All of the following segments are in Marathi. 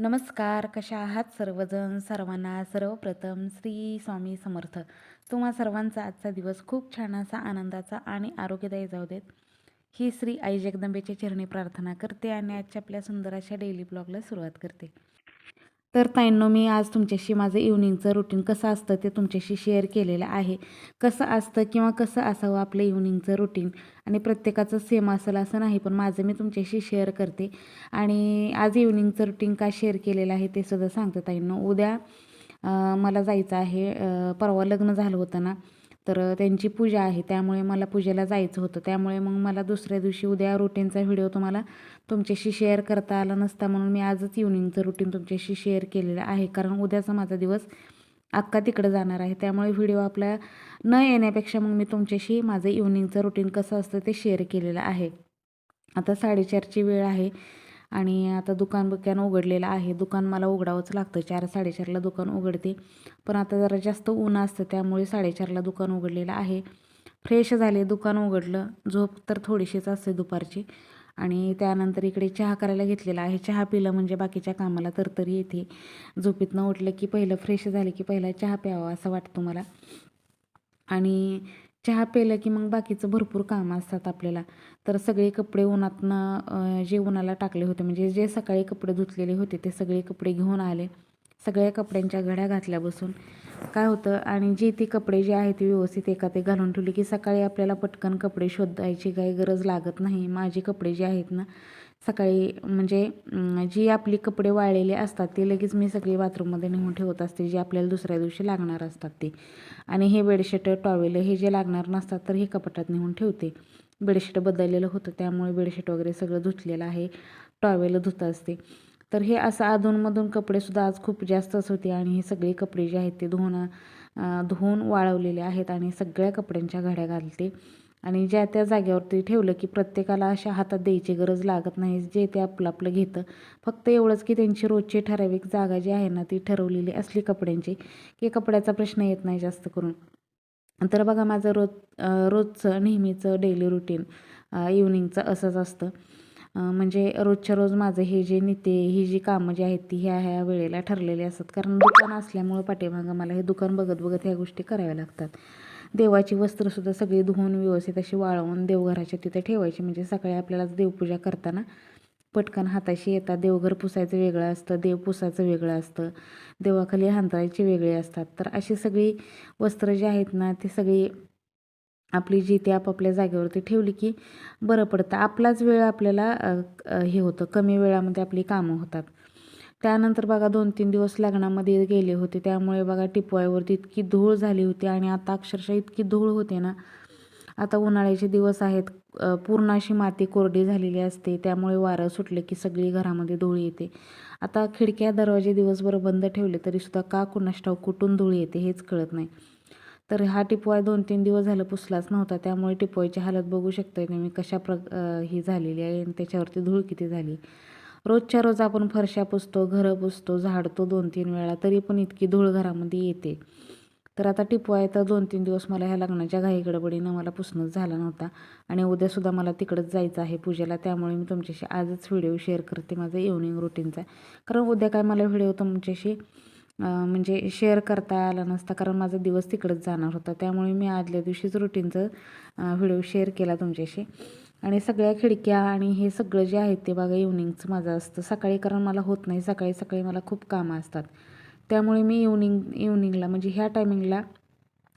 नमस्कार कशा आहात सर्वजण? सर्वांना सर्वप्रथम श्री स्वामी समर्थ. तुम्हा सर्वांचा आजचा दिवस खूप छान असा आनंदाचा आणि आरोग्यदायी जाऊ देत. ही श्री आई जगदंबेच्या चरणी प्रार्थना करते आणि आजच्या आपल्या सुंदर अशा डेली ब्लॉगला सुरुवात करते. तर ताईंनो मी आज तुमच्याशी माझं इव्हनिंगचं रुटीन कसं असतं ते तुमच्याशी शेअर केलेलं आहे. कसं असतं किंवा कसं असावं आपलं इव्हनिंगचं रुटीन आणि प्रत्येकाचं सेम असेल असं नाही पण माझं मी तुमच्याशी शेअर करते. आणि आज इव्हनिंगचं रुटीन का शेअर केलेलं आहे ते सुद्धा सांगतं ताईंनो. उद्या मला जायचं आहे परवा लग्न झालं होतं ना तर त्यांची पूजा आहे. त्यामुळे मला पूजेला जायचं होतं. त्यामुळे मग मला दुसऱ्या दिवशी उद्या रुटीनचा व्हिडिओ तुम्हाला तुमच्याशी शेअर करता आला नसता म्हणून मी आजच इव्हनिंगचं रुटीन तुमच्याशी शेअर केलेलं आहे. कारण उद्याचा माझा दिवस अक्का तिकडं जाणार आहे. त्यामुळे व्हिडिओ आपल्या न येण्यापेक्षा मग मी तुमच्याशी माझं इव्हनिंगचं रुटीन कसं असतं ते शेअर केलेलं आहे. आता साडेचारची वेळ आहे. आणि आता दुकान बुकान उघडलेलं आहे. दुकान मला उघडावंच लागतं. चार साडेचारला दुकान उघडते. पण आता जरा जास्त ऊन असतं त्यामुळे साडेचारला दुकान उघडलेलं आहे. फ्रेश झाले दुकान उघडलं. झोप तर थोडीशीच असते दुपारची. आणि त्यानंतर इकडे चहा करायला घेतलेला आहे. चहा पिलं म्हणजे बाकीच्या कामाला तरतरी येते. झोपेतनं उठलं की पहिलं फ्रेश झालं की पहिला चहा प्यावा असं वाटतं मला आणि चहा प्यायला की मग बाकीचं भरपूर कामं असतात आपल्याला. तर सगळे कपडे उन्हातनं जे उन्हाला टाकले होते म्हणजे जे सकाळी कपडे धुतलेले होते ते सगळे कपडे घेऊन आले. सगळ्या कपड्यांच्या घड्या घातल्या बसून. काय होतं आणि जे ते कपडे जे आहेत ते व्यवस्थित एका ते घालून ठेवले की सकाळी आपल्याला पटकन कपडे शोधायची काही गरज लागत नाही. माझे कपडे जे आहेत ना सकाळी म्हणजे जी आपली कपडे वाळलेले असतात ते लगेच मी सगळी बाथरूममध्ये नेऊन ठेवत असते जी आपल्याला दुसऱ्या दिवशी लागणार असतात ते. आणि हे बेडशीट टॉवेल हे जे लागणार नसतात तर हे कपाटात नेऊन ठेवते. बेडशीट बदललेलं होतं त्यामुळे बेडशीट वगैरे सगळं धुतलेलं आहे टॉवेल धुत असते. तर हे असं अधूनमधून कपडेसुद्धा आज खूप जास्तच होते आणि हे सगळे कपडे जे आहेत ते धुवून धुवून वाळवलेले आहेत आणि सगळ्या कपड्यांच्या घड्या घालते. आणि ज्या त्या जागेवरती ठेवलं की प्रत्येकाला अशा हातात द्यायची गरज लागत नाही जे ते आपलं आपलं घेतं. फक्त एवढंच की त्यांची रोजची ठराविक जागा जी आहे ना ती ठरवलेली असली कपड्यांची की कपड्याचा प्रश्न येत नाही जास्त करून. तर बघा माझं रोज रोजचं नेहमीचं डेली रुटीन इव्हनिंगचं असंच असतं. म्हणजे रोजच्या रोज माझं हे जे नित्य ही जी कामं जी आहेत ती ह्या ह्या वेळेला ठरलेली असतात. कारण दुकान असल्यामुळं पाठीमागं मला हे दुकान बघत बघत ह्या गोष्टी कराव्या लागतात. देवाची वस्त्रंसुद्धा सगळी धुवून व्यवस्थित अशी वाळवून देवघराच्या तिथे ठेवायची. म्हणजे सकाळी आपल्याला देवपूजा करताना पटकन हाताशी येतात. देवघर पुसायचं वेगळं असतं देव पुसायचं वेगळं असतं देवाखाली हांतरायचे वेगळे असतात. तर अशी सगळी वस्त्र जी आहेत ना ती सगळी आपली जी ती आपापल्या जागेवरती ठेवली की बरं पडतं. आपलाच वेळ आपल्याला हे होतं. कमी वेळामध्ये आपली कामं होतात. त्यानंतर बघा दोन तीन दिवस लग्नामध्ये गेले होते. त्यामुळे बघा टिपवायवरती इतकी धूळ झाली होती आणि आता अक्षरशः इतकी धूळ होते ना. आता उन्हाळ्याचे दिवस आहेत. पूर्ण अशी माती कोरडी झालेली असते. त्यामुळे वारं सुटले की सगळी घरामध्ये धूळ येते. आता खिडक्या दरवाजे दिवसभर बंद ठेवले तरीसुद्धा का कुणाष्टाव कुठून धूळ येते हेच कळत नाही. तर हा टिपवाय दोन तीन दिवस झालं पुसलाच नव्हता. त्यामुळे टिपवायची हालत बघू शकतोय मी कशा प्र ही झालेली आहे आणि त्याच्यावरती धूळ किती झाली. रोजच्या रोज आपण फरशा पुसतो घरं पुसतो झाडतो दोन तीन वेळा तरी पण इतकी धूळ घरामध्ये येते. तर आता टिपवाय तर दोन तीन दिवस मला ह्या लग्नाच्या घाई गडबडीनं मला पुसणंच झाला नव्हता. आणि उद्यासुद्धा मला तिकडंच जायचं आहे पूजेला त्यामुळे मी तुमच्याशी आजच व्हिडिओ शेअर करते माझं इव्हनिंग रुटीनचा कारण उद्या काय मला व्हिडिओ तुमच्याशी म्हणजे शेअर करता आला नसता कारण माझा दिवस तिकडंच जाणार होता. त्यामुळे मी आदल्या दिवशीच रुटीनचं व्हिडिओ शेअर केला तुमच्याशी. आणि सगळ्या खिडक्या आणि हे सगळं जे आहे ते बघा इव्हनिंगचं माझं असतं. सकाळी कारण मला होत नाही. सकाळी सकाळी मला खूप कामं असतात. त्यामुळे मी इव्हनिंग इव्हनिंगला म्हणजे ह्या टायमिंगला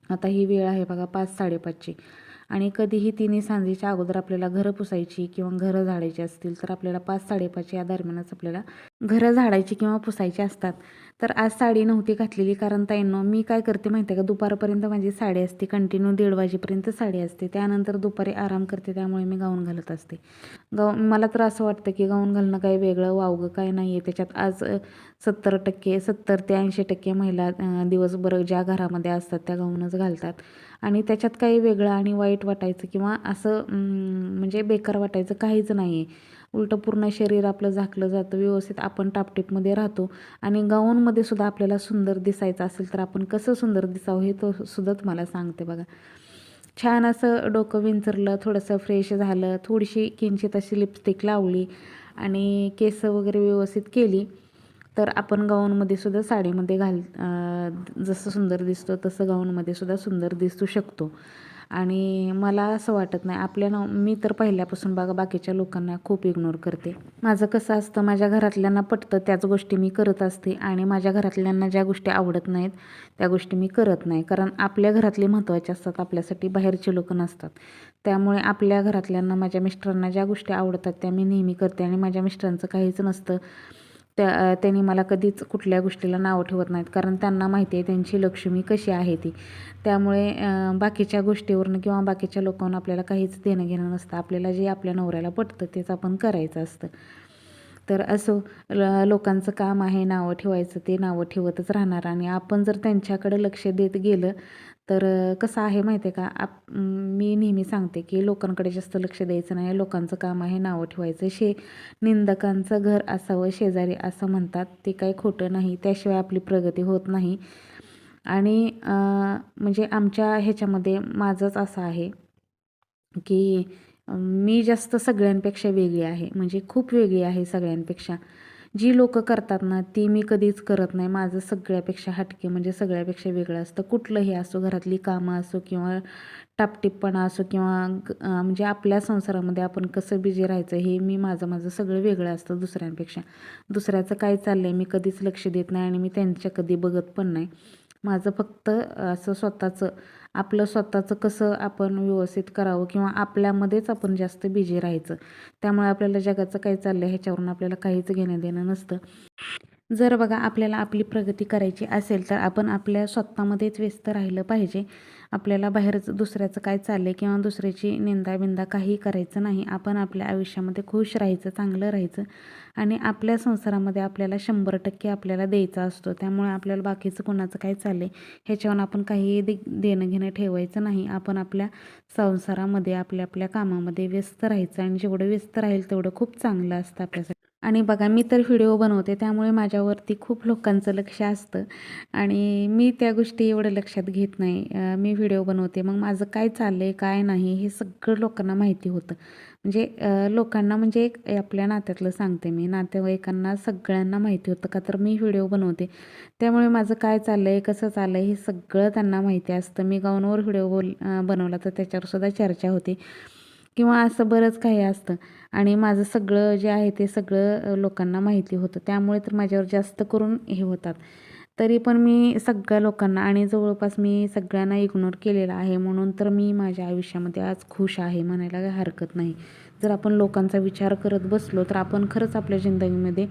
आता ही वेळ आहे बघा पाच साडेपाचची. आणि कधीही तिने सांजेच्या अगोदर आपल्याला घरं पुसायची किंवा घरं झाडायची असतील तर आपल्याला पाच साडेपाच या दरम्यानच आपल्याला घरं झाडायची किंवा पुसायची असतात. तर आज साडी नव्हती घातलेली कारण ताईंनो मी काय करते माहिती आहे का? दुपारपर्यंत माझी साडी असते. कंटिन्यू दीड वाजेपर्यंत साडी असते. त्यानंतर दुपारी आराम करते. त्यामुळे मी गाऊन घालत असते. गाऊन मला तर असं वाटतं की गाऊन घालणं काही वेगळं वावगं काय नाही आहे त्याच्यात आज सत्तर टक्के सत्तर ते ऐंशी टक्के महिला दिवसभर ज्या घरामध्ये असतात त्या गाऊनच घालतात. आणि त्याच्यात काही वेगळं आणि वाईट वाटायचं किंवा असं म्हणजे बेकार वाटायचं काहीच नाही आहे उलटं पूर्ण शरीर आपलं झाकलं जातं व्यवस्थित आपण टापटीपमध्ये राहतो. आणि गाऊनमध्ये सुद्धा आपल्याला सुंदर दिसायचं असेल तर आपण कसं सुंदर दिसावं हे तो सुद्धा तुम्हाला सांगते बघा. छान असं डोकं विंचरलं थोडंसं फ्रेश झालं थोडीशी किंचित अशी लिपस्टिक लावली आणि केस वगैरे व्यवस्थित केली. तर आपण गाऊनमध्ये सुद्धा साडीमध्ये घाल जसं सुंदर दिसतो तसं गाऊनमध्ये सुद्धा सुंदर दिसू शकतो. आणि मला असं वाटत नाही. आपल्या ना मी तर पहिल्यापासून बघा बाकीच्या लोकांना खूप इग्नोर करते. माझं कसं असतं माझ्या घरातल्यांना पटतं त्याच गोष्टी मी करत असते आणि माझ्या घरातल्यांना ज्या गोष्टी आवडत नाहीत त्या गोष्टी मी करत नाही. कारण आपल्या घरातले महत्त्वाचे असतात आपल्यासाठी बाहेरचे लोक नसतात. त्यामुळे आपल्या घरातल्यांना माझ्या मिस्टरांना ज्या गोष्टी आवडतात त्या मी नेहमी करते आणि माझ्या मिस्टरांचं काहीच नसतं. त्या त्यांनी मला कधीच कुठल्या गोष्टीला नावं ठेवत नाहीत. कारण त्यांना माहिती आहे त्यांची लक्ष्मी कशी आहे ती. त्यामुळे बाकीच्या गोष्टीवरून किंवा बाकीच्या लोकांना आपल्याला काहीच देणं घेणं नसतं. आपल्याला जे आपल्या नवऱ्याला पटतं तेच आपण करायचं असतं. तर असो ल लोकांचं काम आहे नावं ठेवायचं ते नावं ठेवतच राहणार. आणि आपण जर त्यांच्याकडे लक्ष देत गेलं तर कसं आहे माहिती आहे का? आप मी नेहमी सांगते की लोकांकडे जास्त लक्ष द्यायचं नाही. लोकांचं काम आहे नावं ठेवायचं. शे निंदकांचं घर असावं शेजारी असं म्हणतात. ते काही खोटं नाही. त्याशिवाय आपली प्रगती होत नाही. आणि म्हणजे आमच्या ह्याच्यामध्ये माझंच असं आहे की मी जास्त सगळ्यांपेक्षा वेगळी आहे. म्हणजे खूप वेगळी आहे सगळ्यांपेक्षा. जी लोकं करतात ना ती मी कधीच करत नाही. माझं सगळ्यापेक्षा हटके म्हणजे सगळ्यापेक्षा वेगळं असतं. कुठलंही असो घरातली कामं असो किंवा टापटीपणा असो किंवा ग- म्हणजे आपल्या संसारामध्ये आपण कसं बिझी राहायचं हे मी माझं माझं सगळं वेगळं असतं दुसऱ्यांपेक्षा. दुसऱ्याचं काय चाललं आहे मी कधीच लक्ष देत नाही आणि मी त्यांच्या कधी बघत पण नाही. माझं फक्त असं स्वतःचं आपलं स्वतःचं कसं आपण व्यवस्थित करावं किंवा आपल्यामध्येच आपण जास्त बिझी राहायचं त्यामुळे आपल्याला जगाचं काय चाललं आहे ह्याच्यावरून आपल्याला काहीच घेणं देणं नसतं. जर बघा आपल्याला आपली प्रगती करायची असेल तर आपण आपल्या स्वतःमध्येच व्यस्त राहिलं पाहिजे. आपल्याला बाहेरचं दुसऱ्याचं काय चाललं आहे किंवा दुसऱ्याची निंदा बिंदा काही करायचं नाही. आपण आपल्या आयुष्यामध्ये खुश राहायचं चांगलं राहायचं आणि आपल्या संसारामध्ये आपल्याला शंभर टक्के आपल्याला द्यायचा असतो. त्यामुळे आपल्याला बाकीचं कोणाचं काय चाललं आहे ह्याच्यावर आपण काही दे देणं घेणं ठेवायचं नाही. आपण आपल्या संसारामध्ये आपल्या आपल्या कामामध्ये व्यस्त राहायचं आणि जेवढं व्यस्त राहील तेवढं खूप चांगलं असतं आपल्यासाठी. आणि बघा मी तर व्हिडिओ बनवते त्यामुळे माझ्यावरती खूप लोकांचं लक्ष असतं. आणि मी त्या गोष्टी एवढं लक्षात घेत नाही. मी व्हिडिओ बनवते मग माझं काय चाललं आहे काय नाही हे सगळं लोकांना माहिती होतं. म्हणजे लोकांना म्हणजे एक आपल्या नात्यातलं सांगते मी. नातेवाईकांना सगळ्यांना माहिती होतं का तर मी व्हिडिओ बनवते. त्यामुळे माझं काय चाललं आहे कसं चाललं आहे हे सगळं त्यांना माहिती असतं. मी गाऊनवर व्हिडिओ बोल बनवला तर त्याच्यावर सुद्धा चर्चा होते. किंवा असं बरंच काही असतं. आणि माझं सगळं जे आहे ते सगळं लोकांना माहिती होतं. त्यामुळे तर माझ्यावर जास्त करून हे होतात. तरी पण मी सगळ्या लोकांना आणि जवळपास मी सगळ्यांना इग्नोर केलेला आहे. म्हणून तर मी माझ्या आयुष्यामध्ये आज खुश आहे म्हणायला काही हरकत नाही. जर आपण लोकांचा विचार करत बसलो तर आपण खरंच आपल्या जिंदगीमध्ये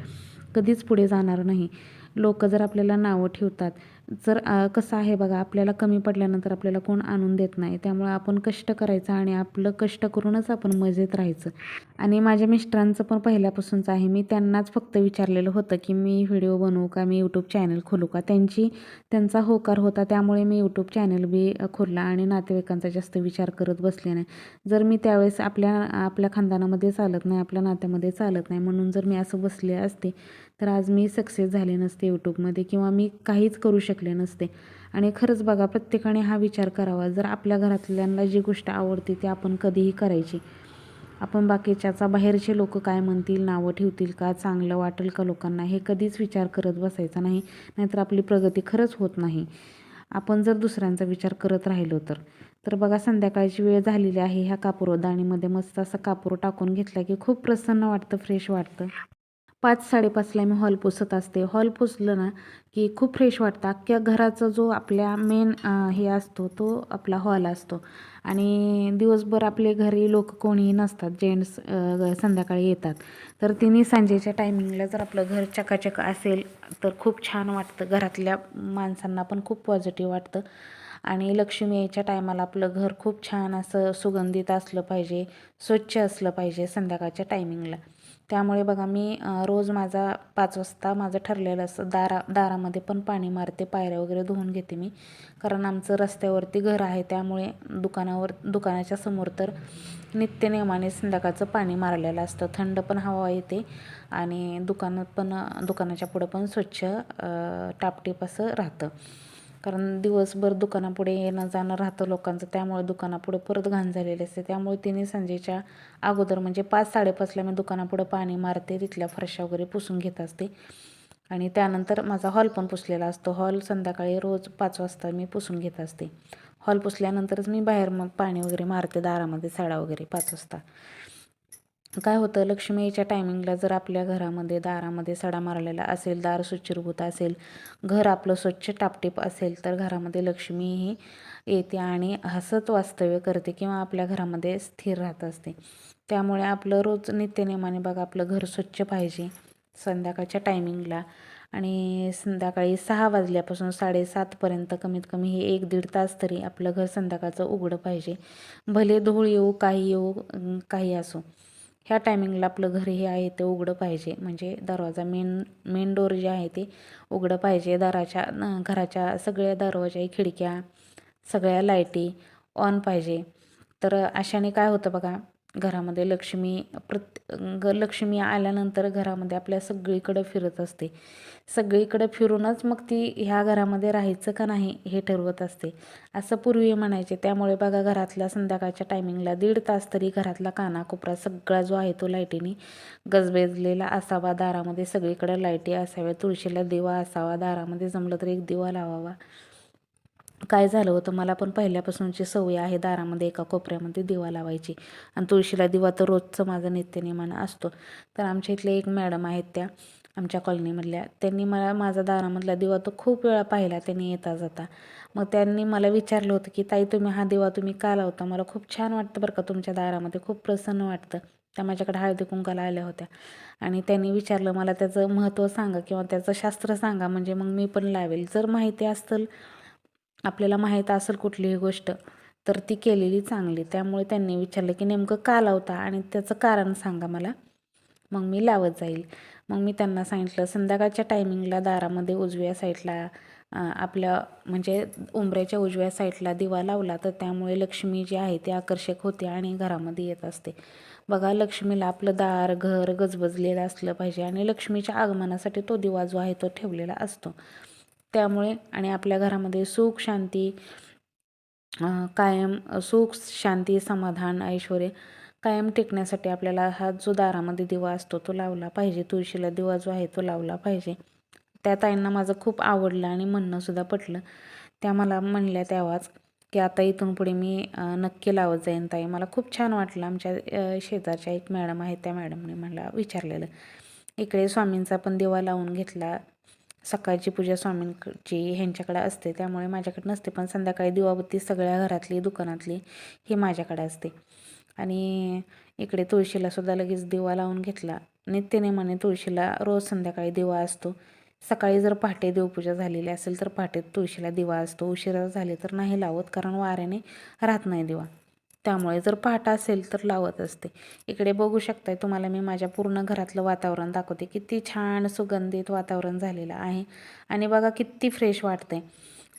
कधीच पुढे जाणार नाही. लोक जर आपल्याला नावं ठेवतात जर कसं आहे बघा आपल्याला कमी पडल्यानंतर आपल्याला कोण आणून देत नाही. त्यामुळे आपण कष्ट करायचं आणि आपलं कष्ट करूनच आपण मजेत राहायचं. आणि माझ्या मिस्टरांचं पण पहिल्यापासूनच आहे. मी त्यांनाच फक्त विचारलेलं होतं की मी व्हिडिओ बनवू का? मी यूट्यूब चॅनल खोलू का? त्यांची त्यांचा होकार होता. त्यामुळे मी यूट्यूब चॅनल बी खोलला आणि नातेवाईकांचा जास्त विचार करत बसले नाही. जर मी त्यावेळेस आपल्या आपल्या खानदानामध्ये चालत नाही आपल्या नात्यामध्ये चालत नाही म्हणून जर मी असं बसले असते तर आज मी सक्सेस झाले नसते यूट्यूबमध्ये किंवा मी काहीच करू शकले नसते. आणि खरंच बघा प्रत्येकाने हा विचार करावा. जर आपल्या घरातल्यांना जी गोष्ट आवडते ती आपण कधीही करायची. आपण बाकीच्याचा बाहेरचे लोक काय म्हणतील नावं ठेवतील का चांगलं वाटेल का लोकांना हे कधीच विचार करत बसायचा नाही. नाहीतर आपली प्रगती खरंच होत नाही. आपण जर दुसऱ्यांचा विचार करत राहिलो तर. तर बघा संध्याकाळची वेळ झालेली आहे. ह्या कापूर दाणीमध्ये मस्त असा कापूर टाकून घेतला की खूप प्रसन्न वाटतं फ्रेश वाटतं. पाच साडेपाचला मी हॉल पुसत असते. हॉल पुसलं ना की खूप फ्रेश वाटतं. अख्ख्या घराचा जो आपल्या मेन हे असतो तो आपला हॉल असतो. आणि दिवसभर आपले घरी लोक कोणीही नसतात. जेंट्स संध्याकाळी येतात. तर तिन्ही सांजेच्या टायमिंगला जर आपलं घर चकाचक असेल तर खूप छान वाटतं. घरातल्या माणसांना पण खूप पॉझिटिव्ह वाटतं. आणि लक्ष्मी यायच्या टायमाला आपलं घर खूप छान असं सुगंधित असलं पाहिजे स्वच्छ असलं पाहिजे संध्याकाळच्या टायमिंगला त्यामुळे बघा मी रोज माझा पाच वाजता माझं ठरलेलं असतं दारा दारामध्ये पण पाणी मारते पायऱ्या वगैरे धुवून घेते मी. कारण आमचं रस्त्यावरती घर आहे त्यामुळे दुकानावर दुकानाच्या समोर तर नित्यनियमाने संध्याकाळचं पाणी मारलेलं असतं. थंड पण हवा येते आणि दुकानात पण दुकानाच्या पुढं पण स्वच्छ टापटीप असं राहतं. कारण दिवसभर दुकानापुढे येणं जाणं राहतं लोकांचं. त्यामुळे दुकानापुढे परत घाण झालेली असते. त्यामुळे तिने संजेच्या अगोदर म्हणजे पाच साडेपाचला मी दुकानापुढं पाणी मारते तिथल्या फरशा वगैरे पुसून घेत असते. आणि त्यानंतर माझा हॉल पण पुसलेला असतो. हॉल संध्याकाळी रोज पाच वाजता मी पुसून घेत असते. हॉल पुसल्यानंतरच मी बाहेर मग पाणी वगैरे मारते दारामध्ये सडा वगैरे पाच वाजता. काय होतं लक्ष्मीच्या टायमिंगला जर आपल्या घरामध्ये दारामध्ये सडा मारलेला असेल दार सुचिरभूत असेल घर आपलं स्वच्छ टापटीप असेल तर घरामध्ये लक्ष्मी ही येते आणि हसत वास्तव्य करते किंवा आपल्या घरामध्ये स्थिर राहत असते. त्यामुळे आपलं रोज नित्यनेमाने बघा आपलं घर स्वच्छ पाहिजे संध्याकाळच्या टायमिंगला आणि संध्याकाळी सहा वाजल्यापासून साडेसातपर्यंत कमीत कमी हे एक दीड तास तरी आपलं घर संध्याकाळचं उघडं पाहिजे. भले धूळ येऊ काही येऊ काही असो. ह्या टायमिंगला आपलं घर हे आहे ते उघडं पाहिजे. म्हणजे दरवाजा मेन मेन डोर जे आहे ते उघडं पाहिजे. दाराच्या घराच्या सगळ्या दरवाजा खिडक्या सगळ्या लाईटी ऑन पाहिजे. तर अशाने काय होतं बघा घरामध्ये लक्ष्मी प्रत ग लक्ष्मी आल्यानंतर घरामध्ये आपल्या सगळीकडं फिरत असते. सगळीकडं फिरूनच मग ती ह्या घरामध्ये राहायचं का नाही हे ठरवत असते. असं पूर्वी म्हणायचे. त्यामुळे बघा घरातल्या संध्याकाळच्या टायमिंगला दीड तास तरी घरातला कानाकोपरा सगळा जो आहे तो लाईटीने गजबेजलेला असावा. दारामध्ये सगळीकडं लाईटी असाव्या. तुळशीला दिवा असावा. दारामध्ये जमलं तर एक दिवा लावावा. काय झालं होतं मला पण पहिल्यापासूनची सवय आहे दारामध्ये एका कोपऱ्यामध्ये दिवा लावायची. आणि तुळशीला दिवा तर रोजचं माझं नित्यनेमानं असतो. तर आमच्या इथले एक मॅडम आहेत त्या आमच्या कॉलनीमधल्या त्यांनी मला माझा दारामधला दिवा तो खूप वेळा पाहिला त्यांनी येता जाता. मग त्यांनी मला विचारलं होतं की ताई तुम्ही हा दिवा तुम्ही का लावता? मला खूप छान वाटतं बरं का तुमच्या दारामध्ये खूप प्रसन्न वाटतं. त्या माझ्याकडे हळदी कुंकाला आल्या होत्या. आणि त्यांनी विचारलं मला त्याचं महत्त्व सांगा किंवा त्याचं शास्त्र सांगा म्हणजे मग मी पण लावेल. जर माहिती असतं आपल्याला माहीत असेल कुठलीही गोष्ट तर ती केलेली चांगली. त्यामुळे त्यांनी विचारलं की नेमकं का लावता आणि त्याचं कारण सांगा मला. मग मी लावत जाईल. मग मी त्यांना सांगितलं संध्याकाळच्या टायमिंगला दारामध्ये उजव्या साईडला आपल्या म्हणजे उंबऱ्याच्या उजव्या साईडला दिवा लावला तर त्यामुळे लक्ष्मी जी आहे ती आकर्षक होते आणि घरामध्ये येत असते. बघा लक्ष्मीला आपलं दार घर गजबजलेलं असलं पाहिजे आणि लक्ष्मीच्या आगमनासाठी तो दिवा जो आहे तो ठेवलेला असतो. त्यामुळे आणि आपल्या घरामध्ये सुख शांती कायम सुख शांती समाधान ऐश्वर कायम टिकण्यासाठी आपल्याला हा जो दारामध्ये दिवा असतो तो लावला पाहिजे. तुळशीला दिवा जो आहे तो लावला पाहिजे. त्या ताईंना माझं खूप आवडलं आणि म्हणणंसुद्धा पटलं. त्या मला म्हणल्या तेव्हाच की आता इथून पुढे मी नक्की लावत जाईन ताई. मला खूप छान वाटलं आमच्या शेजारच्या एक मॅडम आहेत त्या मॅडमने मला विचारलेलं. इकडे स्वामींचा पण दिवा लावून घेतला. सकाळची पूजा स्वामींची ह्यांच्याकडे असते. त्यामुळे माझ्याकडे नसते पण संध्याकाळी दिवाबत्ती सगळ्या घरातली दुकानातली ही माझ्याकडे असते. आणि इकडे तुळशीला सुद्धा लगेच दिवा लावून घेतला. नित्यनेमाने तुळशीला रोज संध्याकाळी दिवा असतो. सकाळी जर पहाटे देवपूजा झालेली असेल तर पहाटे तुळशीला दिवा असतो. उशिरा झाले तर नाही लावत कारण वाऱ्याने राहत नाही दिवा. त्यामुळे जर पहाटा असेल तर लावत असते. इकडे बघू शकताय तुम्हाला मी माझ्या पूर्ण घरातलं वातावरण दाखवते. किती छान सुगंधित वातावरण झालेलं आहे. आणि बघा किती फ्रेश वाटते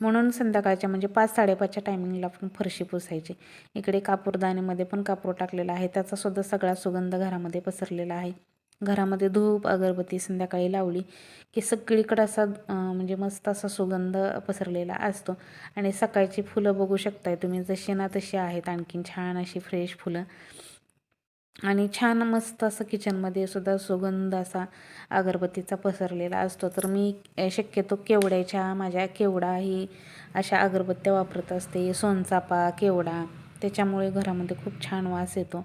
म्हणून संध्याकाळच्या म्हणजे पाच साडेपाचच्या टायमिंगला पण फरशी पुसायची. इकडे कापूरदाणीमध्ये पण कापूर टाकलेला आहे. त्याचासुद्धा सगळा सुगंध घरामध्ये पसरलेला आहे. घरामध्ये धूप अगरबत्ती संध्याकाळी लावली की सगळीकडं असा म्हणजे मस्त असा सुगंध पसरलेला असतो. आणि सकाळची फुलं बघू शकताय तुम्ही जशी ना तशी आहेत आणखीन छान अशी फ्रेश फुलं. आणि छान मस्त असं किचनमध्ये सुद्धा सुगंध असा अगरबत्तीचा पसरलेला असतो. तर मी शक्यतो केवड्याच्या माझ्या केवडा ही अशा अगरबत्त्या वापरत असते. सोनचापा केवडा त्याच्यामुळे घरामध्ये खूप छान वास येतो.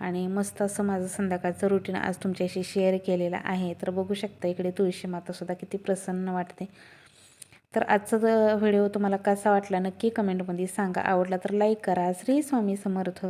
आणि मस्त असं माझं संध्याकाळचं रुटीन आज तुमच्याशी शेअर केलेलं आहे. तर बघू शकता इकडे तुळशी मातासुद्धा किती प्रसन्न वाटते. तर आजचा व्हिडिओ तुम्हाला कसा वाटला नक्की कमेंटमध्ये सांगा. आवडला तर लाईक करा. श्री स्वामी समर्थ.